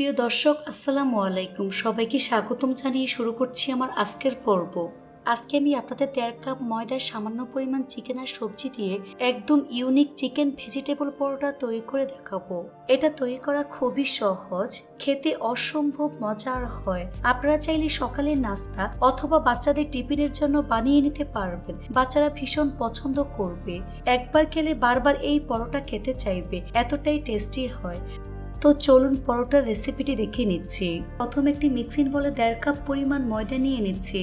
প্রিয় দর্শক, আসসালামু আলাইকুম। সবাইকে স্বাগতম জানিয়ে শুরু করছি আমার আজকের পর্ব। আজকে আমি আপনাদের দেড় কাপ ময়দার সামান্য পরিমাণ চিকেন আর সবজি দিয়ে একদম ইউনিক চিকেন ভেজিটেবল পরোটা তৈরি করে দেখাবো। এটা তৈরি করা খুবই সহজ, খেতে অসম্ভব মজার হয়। আপনারা চাইলে সকালের নাস্তা অথবা বাচ্চাদের টিফিনের জন্য বানিয়ে নিতে পারবেন। বাচ্চারা ভীষণ পছন্দ করবে। একবার খেলে বারবার এই পরোটা খেতে চাইবে। এতটাই টেস্টি হয়। তো চলুন পরোটার রেসিপিটি দেখে নিচ্ছি। প্রথম একটি মিক্সিং বলে দেড় কাপ পরিমাণ ময়দা নিয়ে নিচ্ছি।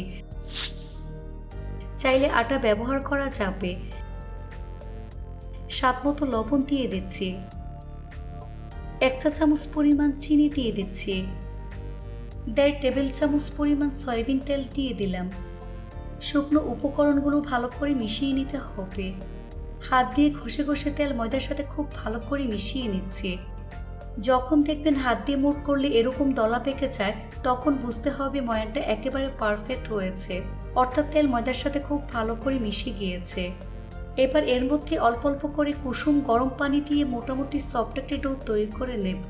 চাইলে আটা ব্যবহার করা যাবে। স্বাদ মতো লবণ দিয়ে দিচ্ছি। এক চা চামচ পরিমাণ চিনি দিয়ে দিচ্ছি। দেড় টেবিল চামচ পরিমাণ সয়াবিন তেল দিয়ে দিলাম। শুকনো উপকরণগুলো ভালো করে মিশিয়ে নিতে হবে। হাত দিয়ে ঘষে ঘষে তেল ময়দার সাথে খুব ভালো করে মিশিয়ে নিচ্ছি। যখন দেখবেন হাত দিয়ে মুট করলে এরকম দলা পেকে যায়, তখন বুঝতে হবে ময়ানটা একেবারে পারফেক্ট হয়েছে অর্থাৎ তেল ময়দার সাথে খুব ভালো করে মিশে গিয়েছে। এবার এর মধ্যে অল্প অল্প করে কুসুম গরম পানি দিয়ে মোটামুটি সফট একটি ডো তৈরি করে নেব।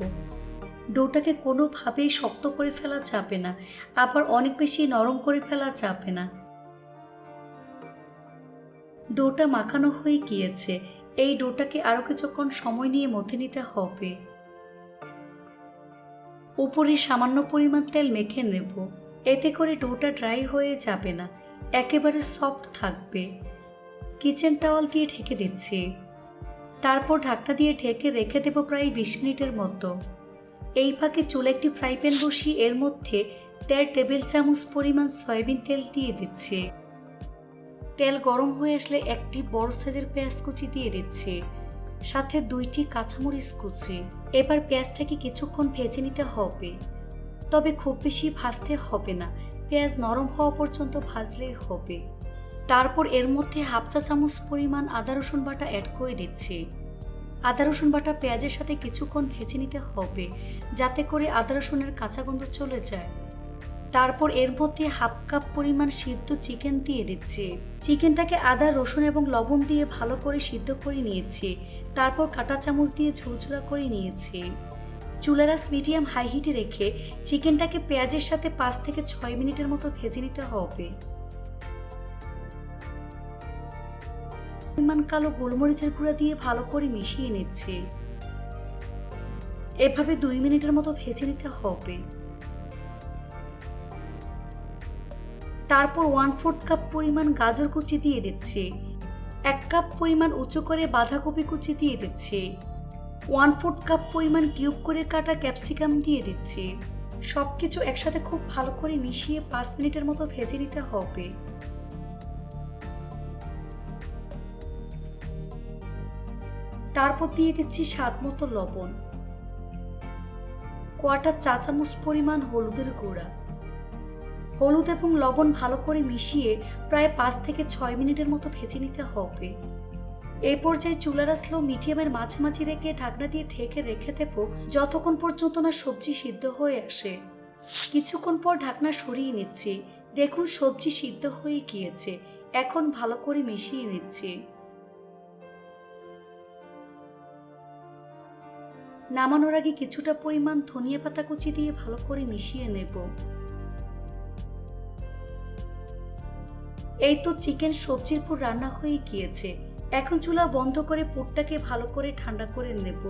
ডোটাকে কোনোভাবেই শক্ত করে ফেলা যাবে না, আবার অনেক বেশি নরম করে ফেলা যাবে না। ডোটা মাখানো হয়ে গিয়েছে, এই ডোটাকে আরও কিছুক্ষণ সময় নিয়ে মথে নিতে হবে। উপরে সামান্য পরিমাণ তেল মেখে নেব। এতে করে ডোটা ড্রাই হয়ে যাবে না, একেবারে সফট থাকবে। কিচেন টাওয়াল দিয়ে ঢেকে দিচ্ছি। তারপর ঢাকনা দিয়ে ঢেকে রেখে দেবো প্রায় বিশ মিনিটের মতো। এই ফাঁকে চুলে একটি ফ্রাই প্যান বসিয়ে এর মধ্যে দেড় টেবিল চামচ পরিমাণ সয়াবিন তেল দিয়ে দিচ্ছে। তেল গরম হয়ে আসলে একটি বড় সাইজের পেঁয়াজ কুচি দিয়ে দিচ্ছে। সাথে দুইটি কাঁচামরিচ কুচি। এবার পেঁয়াজটাকে কিছুক্ষণ ভেজে নিতে হবে। তবে খুব বেশি ভাজতে হবে না। পেঁয়াজ নরম হওয়া পর্যন্ত ভাজলেই হবে। তারপর এর মধ্যে হাফ চা চামচ পরিমাণ আদা রসুন বাটা অ্যাড করে দিচ্ছি। আদা রসুন বাটা পেঁয়াজের সাথে কিছুক্ষণ ভেজে নিতে হবে, যাতে করে আদা রসুনের কাঁচা গন্ধ চলে যায়। তারপর এর মধ্যে হাফ কাপ পরিমাণ সিদ্ধ চিকেন দিয়ে দিচ্ছি। চিকেনটাকে আদা, রসুন এবং লবণ দিয়ে ভালো করে সিদ্ধ করে নিয়েছি। তারপর কাঁটা চামচ দিয়ে ঝুরঝুরা করে নিয়েছি। চুলারাস মিডিয়াম হাই হিটে রেখে চিকেনটাকে পেঁয়াজের সাথে পাঁচ থেকে ছয় মিনিটের মতো ভেজে নিতে হবে। পরিমাণ কালো গোলমরিচের গুঁড়া দিয়ে ভালো করে মিশিয়ে নিচ্ছে। এভাবে দুই মিনিটের মতো ভেজে নিতে হবে। তারপর ওয়ান ফোর্থ কাপ পরিমাণ গাজর কুচি দিয়ে দিচ্ছে। এক কাপ পরিমাণ উঁচু করে বাঁধাকপি কুচি দিয়ে দিচ্ছে। ওয়ান ফোর্থ কাপ পরিমাণ কিউব করে কাটা ক্যাপসিকাম দিয়ে দিচ্ছে। সব কিছু একসাথে খুব ভালো করে মিশিয়ে পাঁচ মিনিটের মতো ভেজে নিতে হবে। তারপর দিয়ে দিচ্ছি স্বাদ মতো লবণ। কোয়াটার চা চামচ পরিমাণ হলুদের গুঁড়া। হলুদ এবং লবণ ভালো করে মিশিয়ে প্রায় পাঁচ থেকে ছয় মিনিটের মতো ভেজে নিতে হবে। এই পর্যায়ে চুলার স্লো মিডিয়ামের মাঝামাঝি রেখে ঢাকনা দিয়ে ঢেকে রেখে দেব যতক্ষণ পর্যন্ত না সবজি সিদ্ধ হয়ে আসে। কিছুক্ষণ পর ঢাকনা সরিয়ে নিচ্ছি। দেখুন সবজি সিদ্ধ হয়ে গিয়েছে। এখন ভালো করে মিশিয়ে নিচ্ছি। নামানোর আগে কিছুটা পরিমাণ ধনিয়া পাতা কুচি দিয়ে ভালো করে মিশিয়ে নেব। এই তো চিকেন সবজির পুর রান্না হয়ে গিয়েছে। এখন চুলা বন্ধ করে পুরটাকে ভালো করে ঠান্ডা করে নেব।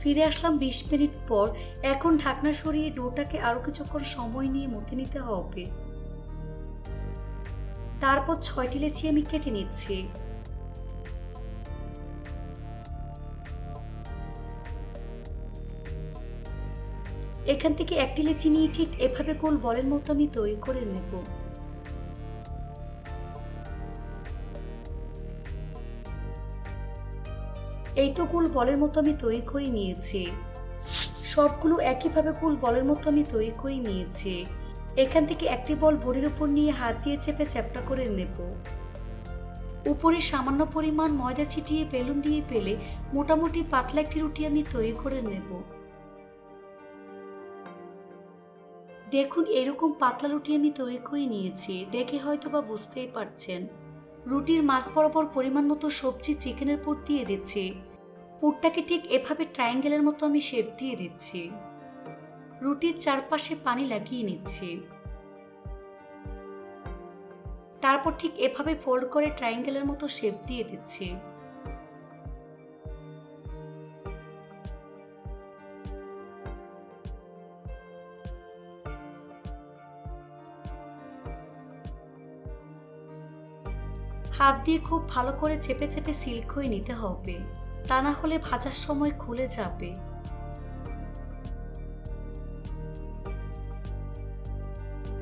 ফিরে আসলাম বিশ মিনিট পর। এখন ঢাকনা সরিয়ে ডোটাকে আরও কিছুক্ষণ সময় নিয়ে মতে নিতে হবে। তারপর ছয়টি লেচি আমি কেটে নিচ্ছি। এখান থেকে একটি লেচি নিয়ে ঠিক এভাবে গোল বলের মতো আমি তৈরি করে নেব। এই তো কুল বলের মতো আমি তৈরি করে নিয়েছি। সবগুলো একইভাবে কুল বলের মতো আমি তৈরি করে নিয়েছি। এখান থেকে একটি বল বড়ির উপর নিয়ে হাত দিয়ে চেপে চ্যাপটা করে নেব। উপরে সামান্য পরিমাণ ময়দা ছিটিয়ে বেলুন দিয়ে পেলে মোটামুটি পাতলা একটি রুটি আমি তৈরি করে নেব। দেখুন, এরকম পাতলা রুটি আমি তৈরি করে নিয়েছি। দেখে হয়তো বা বুঝতেই পারছেন। রুটির মাছ বরাবর পরিমাণ মতো সবজি চিকেনের পুর দিয়ে দিচ্ছি। পুরটাকে ঠিক এভাবে ট্রায়াঙ্গেলের মতো আমি শেপ দিয়ে দিচ্ছি। রুটির চারপাশে পানি লাগিয়ে নিচ্ছি। তারপর ঠিক এভাবে ফোল্ড করে ট্রায়াঙ্গেলের মতো শেপ দিয়ে দিচ্ছি। হাত দিয়ে খুব ভালো করে চেপে চেপে সিল্ক হয়ে নিতে হবে। তা না হলে ভাজার সময় খুলে যাবে।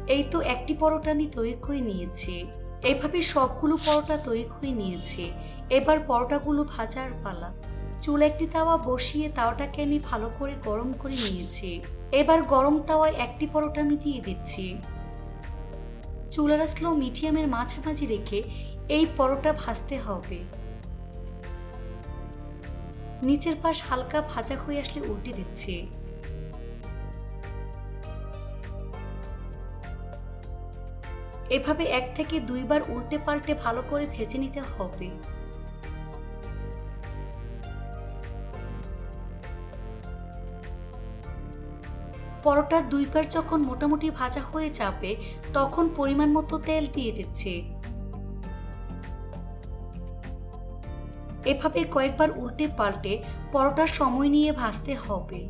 এই তো একটি পরোটা আমি তৈরি করে নিয়েছি। এভাবে সবগুলো পরোটা তৈরি করে নিয়েছি। এবার পরোটাগুলো ভাজার পালা। চুল একটি তাওয়া বসিয়ে তাওয়াটাকে আমি ভালো করে গরম করে নিয়েছি। এবার গরম তাওয়ায় একটি পরোটা আমি দিয়ে দিচ্ছি। চুলারা স্লো মিডিয়ামের মাঝামাঝি রেখে এই পরোটা ভাজতে হবে। নিচের পাশ হালকা ভাজা হয়ে আসলে উল্টে দিচ্ছে। এভাবে এক থেকে দুইবার উল্টে পাল্টে ভালো করে ভেজে নিতে হবে। পরোটা দুইবার যখন মোটামুটি ভাজা হয়ে যাবে, তখন পরিমাণ মতো তেল দিয়ে দিচ্ছি। এভাবে কয়েকবার উল্টে পাল্টে পরোটার সময় নিয়ে ভাজতে হবে।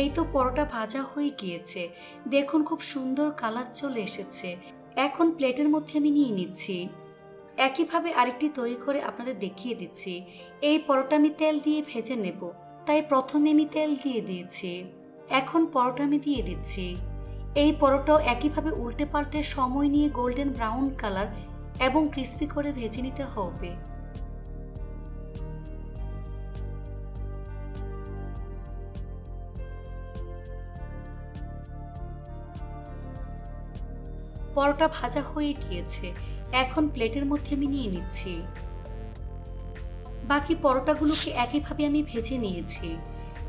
এই তো পরোটা ভাজা হয়ে গিয়েছে। দেখুন খুব সুন্দর কালার চলে এসেছে। এখন প্লেটের মধ্যে আমি নিয়ে নিচ্ছি। একইভাবে আরেকটি তৈরি করে আপনাদের দেখিয়ে দিচ্ছি। এই পরোটা আমি তেল দিয়ে ভেজে নেব। তাই প্রথমে আমি তেল দিয়ে দিয়েছি। এখন পরোটা আমি দিয়ে দিচ্ছি। এই পরোটাও একইভাবে উল্টে পাল্টে সময় নিয়ে গোল্ডেন ব্রাউন কালার এবং ক্রিস্পি করে ভেজে নিতে হবে। পরোটা ভাজা হয়ে গিয়েছে। এখন প্লেটের মধ্যে আমি নিয়ে নিচ্ছি। বাকি পরোটাগুলোকে একইভাবে আমি ভেজে নিয়েছি।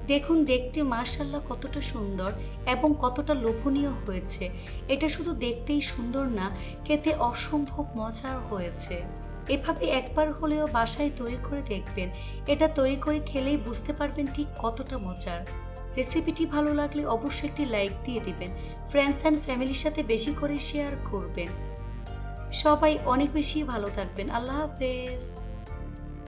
দেখুন, দেখতে মার্শাল্লাহ কতটা সুন্দর এবং কতটা লোভনীয় হয়েছে। এটা শুধু দেখতেই সুন্দর না, খেতে অসম্ভব মজার হয়েছে। এভাবে একবার হলেও বাসায় তৈরি করে দেখবেন। এটা তৈরি করে খেলেই বুঝতে পারবেন ঠিক কতটা মজার। রেসিপিটি ভালো লাগলে অবশ্যই একটি লাইক দিয়ে দিবেন। ফ্রেন্ডস অ্যান্ড ফ্যামিলির সাথে বেশি করে শেয়ার করবেন। সবাই অনেক বেশি ভালো থাকবেন। আল্লাহ হাফেজ।